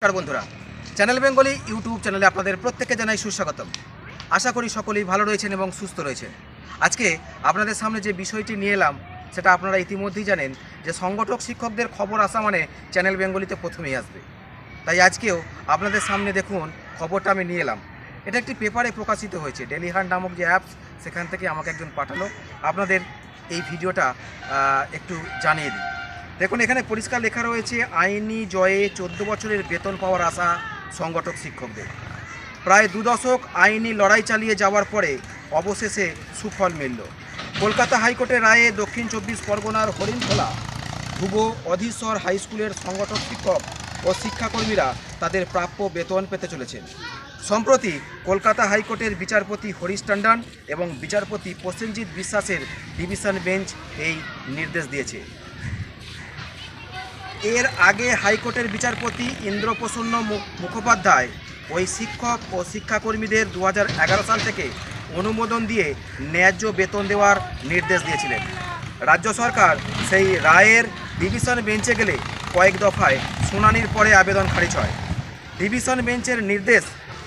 নমস্কার বন্ধুরা। Channel Bengali YouTube চ্যানেলে আপনাদের প্রত্যেককে জানাই সুস্বাগতম। আশা করি সকলেই ভালো রয়েছেন এবং সুস্থ রয়েছেন। আজকে আপনাদের সামনে যে বিষয়টি নিয়ে এলাম, সেটা আপনারা ইতিমধ্যেই জানেন যে সংগঠক শিক্ষকদের খবর আসা মানে চ্যানেল বেঙ্গলিতে প্রথমেই আসবে। তাই আজকেও আপনাদের সামনে দেখুন, খবরটা আমি নিয়ে এলাম। এটা একটি পেপারে প্রকাশিত হয়েছে ডেলি হান্ট নামক যে অ্যাপস সেখান থেকে আমাকে একজন পাঠালো। আপনাদের এই ভিডিওটা একটু জানিয়ে দিই। দেখুন, এখানে পরিষ্কার লেখা রয়েছে, আইনি জয়ে চোদ্দ বছরের বেতন পাওয়ার আশা সংগঠক শিক্ষকদের। প্রায় দু দশক আইনি লড়াই চালিয়ে যাওয়ার পরে অবশেষে সুফল মিলল। কলকাতা হাইকোর্টের রায়ে দক্ষিণ চব্বিশ পরগনার হরিণখোলা ধ্রুব অধীশ্বর হাইস্কুলের সংগঠক শিক্ষক ও শিক্ষাকর্মীরা তাদের প্রাপ্য বেতন পেতে চলেছেন। সম্প্রতি কলকাতা হাইকোর্টের বিচারপতি হরিশ টন্ডন এবং বিচারপতি প্রসেনজিৎ বিশ্বাসের ডিভিশন বেঞ্চ এই নির্দেশ দিয়েছে। এর আগে হাইকোর্টের বিচারপতি ইন্দ্রপ্রসন্ন মুখোপাধ্যায়, ওই শিক্ষক ও শিক্ষাকর্মীদের দু হাজার এগারো সাল থেকে অনুমোদন দিয়ে ন্যায্য বেতন দেওয়ার নির্দেশ দিয়েছিলেন। রাজ্য সরকার সেই রায়ের ডিভিশন বেঞ্চে গেলে কয়েক দফায় শুনানির পরে আবেদন খারিজ হয়। ডিভিশন বেঞ্চের নির্দেশ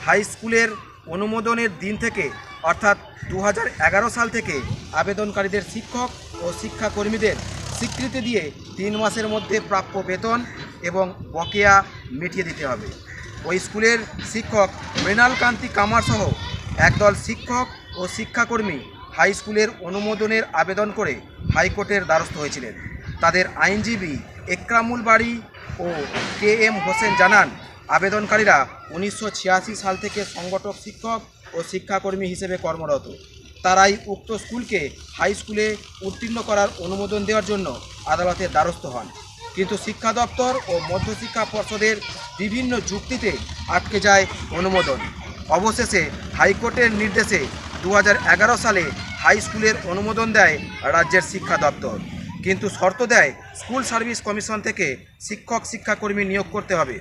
হাই স্কুলের অনুমোদনের দিন থেকে, অর্থাৎ দু হাজার এগারো সাল থেকে আবেদনকারীদের শিক্ষক ও শিক্ষাকর্মীদের স্বীকৃতি দিয়ে তিন মাসের মধ্যে প্রাপ্য বেতন এবং বকেয়া মিটিয়ে দিতে হবে। ওই স্কুলের শিক্ষক মৃণাল কান্তি কামার সহ একদল শিক্ষক ও শিক্ষাকর্মী হাই স্কুলের অনুমোদনের আবেদন করে হাইকোর্টের দ্বারস্থ হয়েছিলেন। তাদের আইনজীবী একরামুল বাড়ি ও কে এম হোসেন জানান, আবেদনকারীরা উনিশশো ছিয়াশি সাল থেকে সংগঠক শিক্ষক ও শিক্ষাকর্মী হিসেবে কর্মরত। তারাই উক্ত স্কুলকে হাই স্কুলে উত্তীর্ণ করার অনুমোদন দেওয়ার জন্য আদালতের দ্বারস্থ হন। কিন্তু শিক্ষা দপ্তর ও মধ্যশিক্ষা পর্ষদের বিভিন্ন যুক্তিতে আটকে যায় অনুমোদন। অবশেষে হাইকোর্টের নির্দেশে দু হাজার এগারো সালে হাই স্কুলের অনুমোদন দেয় রাজ্যের শিক্ষা দপ্তর। কিন্তু শর্ত দেয় স্কুল সার্ভিস কমিশন থেকে শিক্ষক শিক্ষাকর্মী নিয়োগ করতে হবে।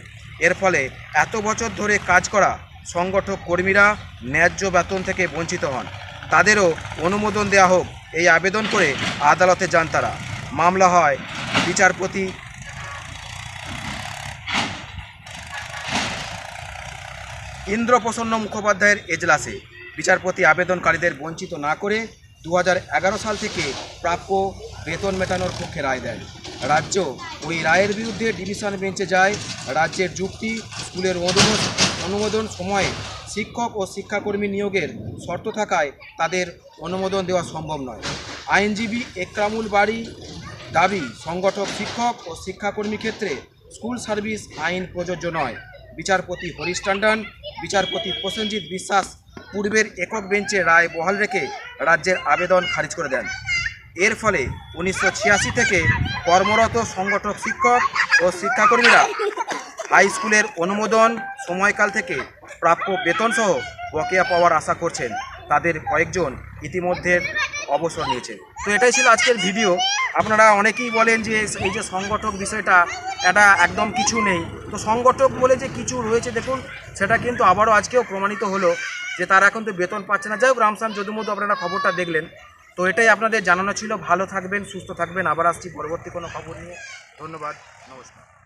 এর ফলে এত বছর ধরে কাজ করা সংগঠক কর্মীরা ন্যায্য বেতন থেকে বঞ্চিত হন। তাদেরও অনুমোদন দেওয়া হোক, এই আবেদন করে আদালতে যান তারা। মামলা হয় বিচারপতি ইন্দ্রপ্রসন্ন মুখোপাধ্যায়ের এজলাসে। বিচারপতি আবেদনকারীদের বঞ্চিত না করে দু হাজার এগারো সাল থেকে প্রাপ্য বেতন মেটানোর পক্ষে রায় দেন। রাজ্য ওই রায়ের বিরুদ্ধে ডিভিশন বেঞ্চে যায়। রাজ্যের যুক্তি, স্কুলের অনুমোদন অনুমোদন সময়ে শিক্ষক ও শিক্ষাকর্মী নিয়োগের শর্ত থাকায় তাদের অনুমোদন দেওয়া সম্ভব নয়। আইনজীবী একরামুল বাড়ি দাবি, সংগঠক শিক্ষক ও শিক্ষাকর্মী ক্ষেত্রে স্কুল সার্ভিস আইন প্রযোজ্য নয়। বিচারপতি হরিশ টন্ডন, বিচারপতি প্রসেনজিৎ বিশ্বাস পূর্বের একক বেঞ্চে রায় বহাল রেখে রাজ্যের আবেদন খারিজ করে দেন। এর ফলে উনিশশো ছিয়াশি থেকে কর্মরত সংগঠক শিক্ষক ও শিক্ষাকর্মীরা হাই স্কুলের অনুমোদন সময়কাল থেকে প্রাপ্য বেতনসহ বকেয়া পাওয়ার আশা করছেন। তাদের কয়েকজন ইতিমধ্যে অবসর নিয়েছে। তো এটাই ছিল আজকের ভিডিও। আপনারা অনেকেই বলেন যে এই যে সংগঠক বিষয়টা, এটা একদম কিছু নেই। তো সংগঠক বলে যে কিছু রয়েছে দেখুন, সেটা কিন্তু আবারও আজকেও প্রমাণিত হলো যে তারা কিন্তু বেতন পাচ্ছে না। যাই হোক রামসান যদুমধু আপনারা খবরটা দেখলেন। তো এটাই আপনাদের জানানো ছিল। ভালো থাকবেন, সুস্থ থাকবেন। আবার আসছি পরবর্তী কোনো খবর নিয়ে। ধন্যবাদ, নমস্কার।